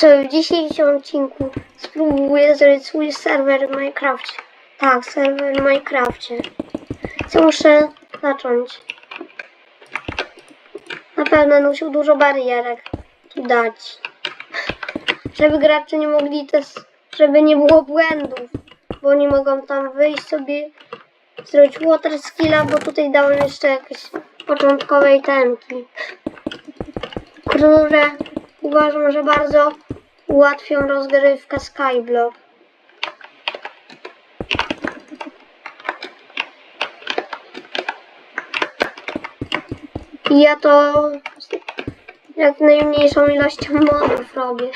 Co w dzisiejszym odcinku spróbuję zrobić swój serwer w Minecrafcie. Tak, serwer w Minecrafcie. Co muszę zacząć? Na pewno musiał dużo barierek tu dać. Żeby gracze nie mogli też, żeby nie było błędów. Bo nie mogą tam wyjść sobie, zrobić water skilla, bo tutaj dałem jeszcze jakieś początkowe itemki które uważam, że bardzo ułatwią rozgrywkę Skyblock. I ja to jak najmniejszą ilością modów robię.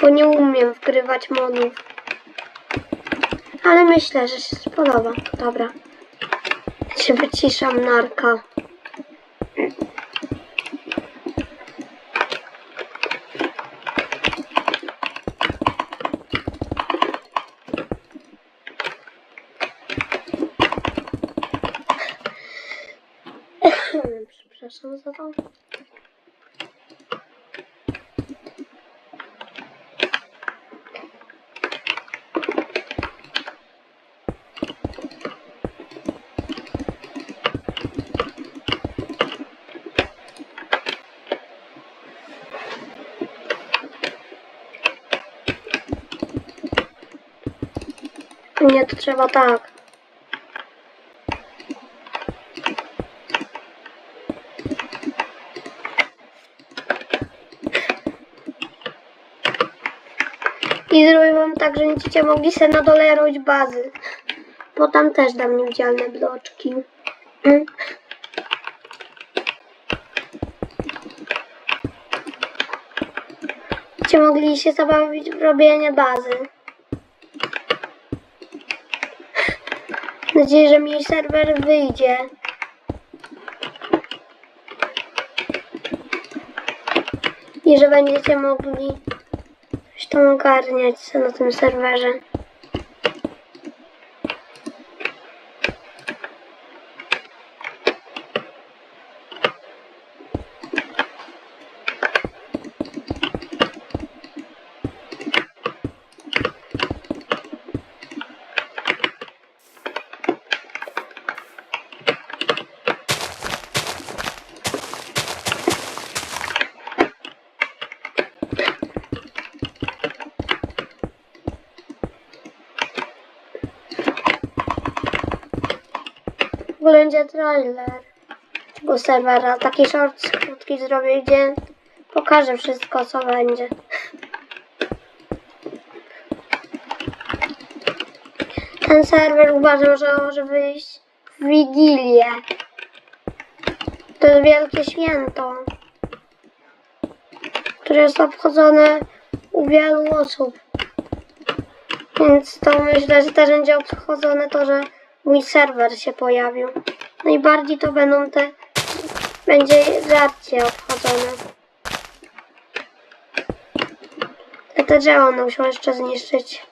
Bo nie umiem wgrywać modów. Ale myślę, że się spodoba. Dobra. Się wyciszam narka. Przepraszam za to. Nie, to trzeba tak. I zrobiłam tak, że będziecie mogli sobie na dole robić bazy. Bo tam też dam niewidzialne bloczki. Mm. Będziecie mogli się zabawić w robienie bazy. Mam nadzieję, że mi serwer wyjdzie. I że będziecie mogli ogarniać na tym serwerze. Będzie trailer tego serwera. Taki short krótki zrobię, gdzie pokażę wszystko, co będzie. Ten serwer uważam, że może wyjść w Wigilię. To jest wielkie święto, które jest obchodzone u wielu osób. Więc to myślę, że też będzie obchodzone to, że mój serwer się pojawił. Najbardziej to będą te, będzie rzadziej obchodzone. Te, drzewa one muszę jeszcze zniszczyć.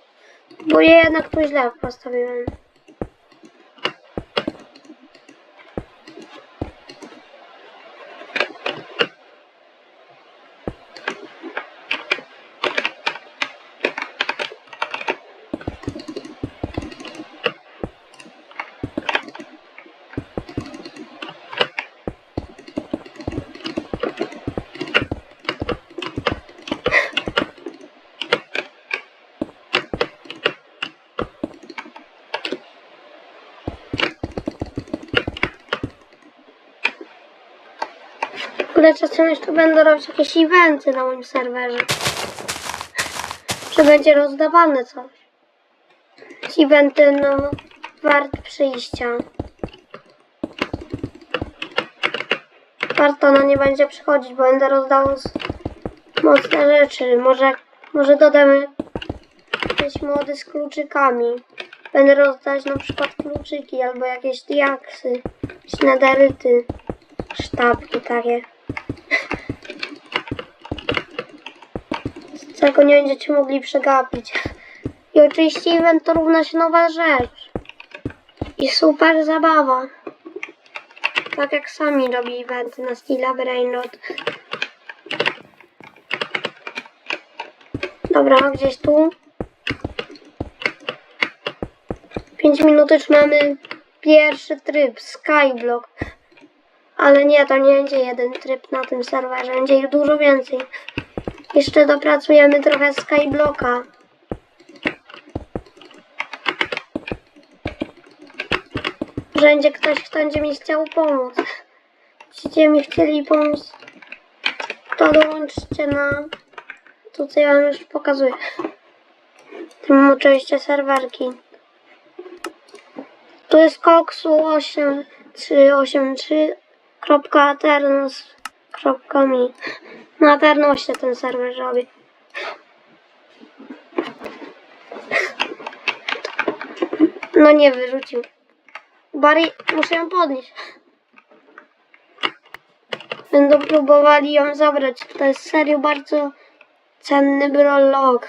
Bo je jednak tu źle postawiłem. Ogóle czasem jeszcze będę robić jakieś eventy na moim serwerze. Że będzie rozdawane coś. Eventy, no, wart przyjścia. Warto na nie będzie przychodzić, bo będę rozdawał z- mocne rzeczy. Może, może dodamy jakieś mody z kluczykami. Będę rozdać na przykład kluczyki albo jakieś diaksy, jakieś nadaryty, sztabki takie. Z czego nie będziecie mogli przegapić. I oczywiście event to równa się nowa rzecz. I super zabawa. Tak jak sami robi eventy na Stila Brainrot. Dobra, gdzieś tu. 5 minut już mamy pierwszy tryb, Skyblock. Ale nie, to nie będzie jeden tryb na tym serwerze, będzie ich dużo więcej. Jeszcze dopracujemy trochę Skyblocka. Będzie ktoś, kto będzie mi chciał pomóc. Jeśli mi chcieli pomóc, to dołączcie na... Tutaj wam już pokazuję. Tu mam oczywiście serwerki. Tu jest koksu 8383.aternos.me Na Aternosie ten serwer robię. No nie wyrzucił. Bari, muszę ją podnieść. Będą próbowali ją zabrać. To jest serio bardzo cenny brolog.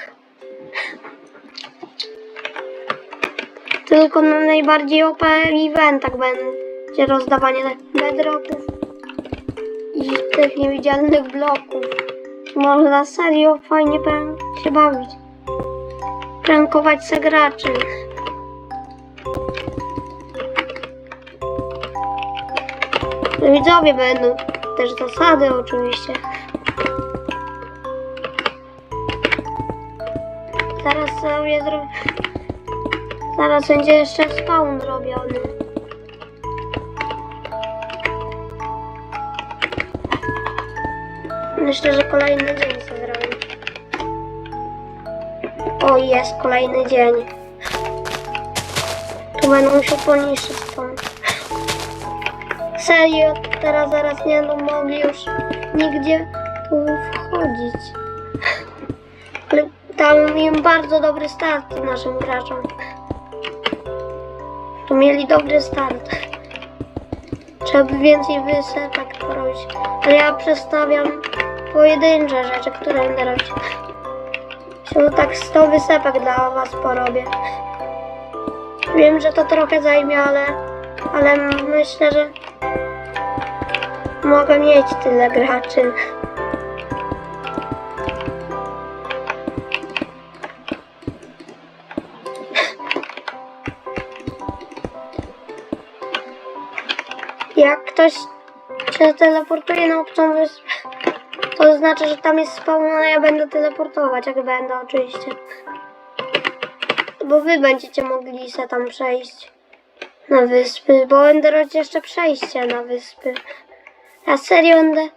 Tylko na najbardziej OP eventach będzie rozdawanie bedrocków tych niewidzialnych bloków. Można serio fajnie się bawić. Prankować se graczy. Widzowie będą też zasady oczywiście. Zaraz sobie zrobię. Zaraz będzie jeszcze spawn robiony. Myślę, że kolejny dzień sobie zrobię. O, jest kolejny dzień. Tu będę musiał poniszczyć spawn. Serio, teraz zaraz nie będą mogli już nigdzie tu wchodzić. Ale dałem im bardzo dobry start naszym graczom. To mieli dobry start. Trzeba by więcej wysepek porobić. Ale ja przestawiam pojedyncze rzeczy, które będę robić. Się tak 100 wysepek dla was porobię. Wiem, że to trochę zajmie, ale, ale myślę, że mogę mieć tyle graczy. Jak ktoś się teleportuje na obcą wyspę, to znaczy, że tam jest spawn, a ja będę teleportować, jak będę oczywiście. Bo wy będziecie mogli se tam przejść na wyspy, bo będę robić jeszcze przejście na wyspy. Ja serio będę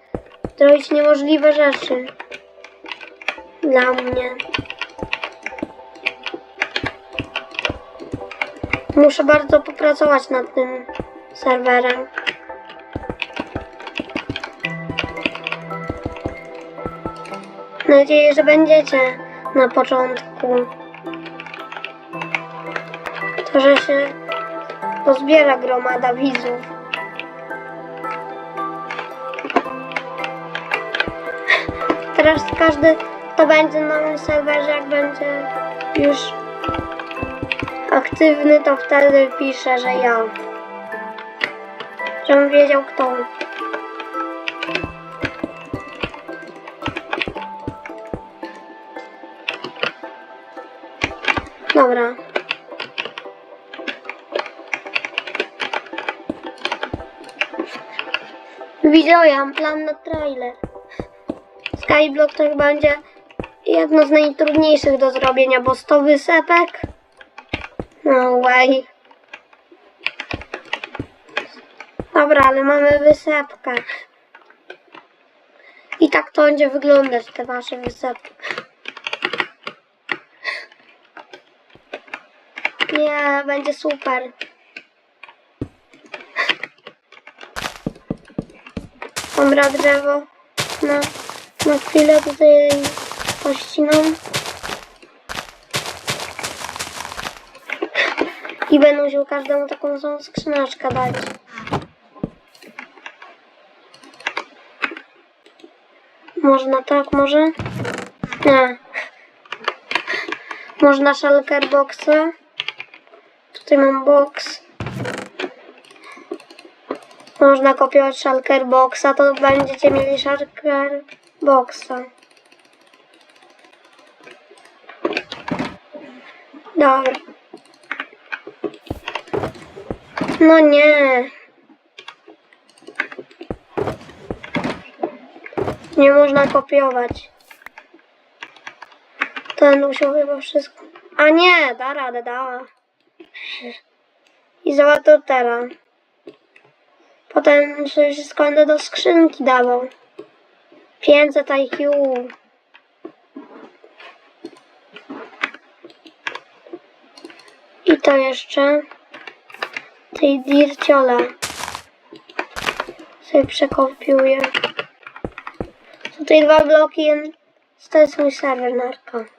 robić niemożliwe rzeczy. Dla mnie. Muszę bardzo popracować nad tym serwerem. Nadzieję, że będziecie na początku. To, że się pozbiera gromada widzów. Teraz każdy, kto będzie na moim serwerze, jak będzie już aktywny, to wtedy pisze, że ja. Żebym wiedział kto. Dobra. Widzowie, mam plan na trailer. Skyblock chyba będzie jedno z najtrudniejszych do zrobienia, bo 100 wysepek. No way. Dobra, ale mamy wysepkę. I tak to będzie wyglądać, te wasze wysepki. Nie, będzie super. Dobra, drzewo. Na, na chwilę tutaj pościnam. I będę musiał każdemu taką samą skrzyneczkę dać. Można tak, może? Nie. Można shulker boxa. Tutaj mam box. Można kopiować shulker boxa, to będziecie mieli shulker boxa. Dobra. No nie. Nie można kopiować. Ten musiał chyba wszystko. A nie, da radę, dała. I zobacz to teraz. Potem sobie wszystko będę do skrzynki dawał. 500 IQ. I to jeszcze tej dirciole sobie przekopiuję. Tutaj dwa bloki, to jest mój serwer narka.